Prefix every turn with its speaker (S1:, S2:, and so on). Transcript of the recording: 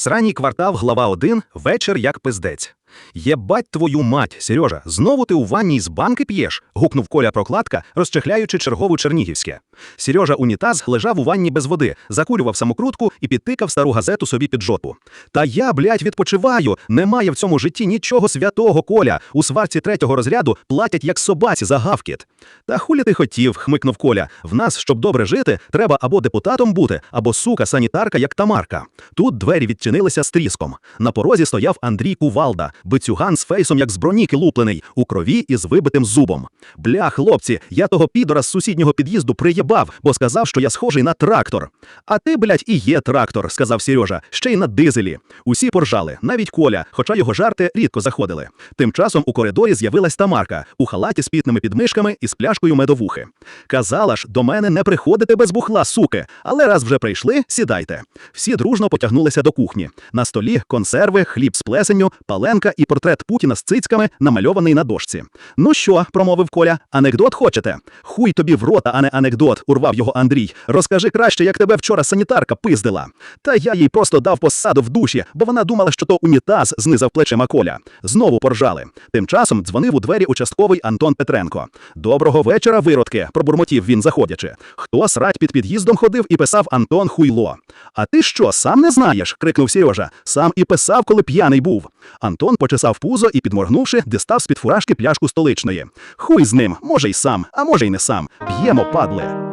S1: Сранній квартал, глава 1, вечір як пиздець. Єбать твою мать, Сережа, знову ти у ванні з банки п'єш? гукнув Коля прокладка, розчехляючи чергову чернігівське. Сережа унітаз лежав у ванні без води, закурював самокрутку і підтикав стару газету собі під жопу. Та я, блядь, відпочиваю. Немає в цьому житті нічого святого, Коля. У сварці третього розряду платять як собаці за гавкіт. Та хулі ти хотів, хмикнув Коля. В нас, щоб добре жити, треба або депутатом бути, або сука санітарка, як Тамарка. Тут двері відчинилися з тріском. На порозі стояв Андрій Кувалда, бицюган з фейсом, як з броніки луплений, у крові і з вибитим зубом. Бля, хлопці, я того підора з сусіднього під'їзду приєбав, бо сказав, що я схожий на трактор. А ти, блядь, і є трактор, сказав Сережа, ще й на дизелі. Усі поржали, навіть Коля, хоча його жарти рідко заходили. Тим часом у коридорі з'явилась Тамарка у халаті з пітними підмишками і з пляшкою медовухи. Казала ж, до мене не приходите без бухла, суки, але раз вже прийшли, сідайте. Всі дружно потягнулися до кухні. На столі консерви, хліб з плесенню, паленка і портрет Путіна з цицьками, намальований на дошці. Ну що, промовив Коля, анекдот хочете? Хуй тобі в рота, а не анекдот, урвав його Андрій. Розкажи краще, як тебе вчора санітарка пиздила. Та я їй просто дав посаду в душі, бо вона думала, що то унітаз, знизав плечима Коля. Знову поржали. Тим часом дзвонив у двері участковий Антон Петренко. Доброго вечора, виродки, пробурмотів він, заходячи. Хто срать під під'їздом ходив і писав Антон Хуйло. А ти що, сам не знаєш? крикнув Сережа. Сам і писав, коли п'яний був. Антон почесав пузо і, підморгнувши, дістав з-під фуражки пляшку столичної. Хуй з ним, може й сам, а може й не сам. П'ємо, падле.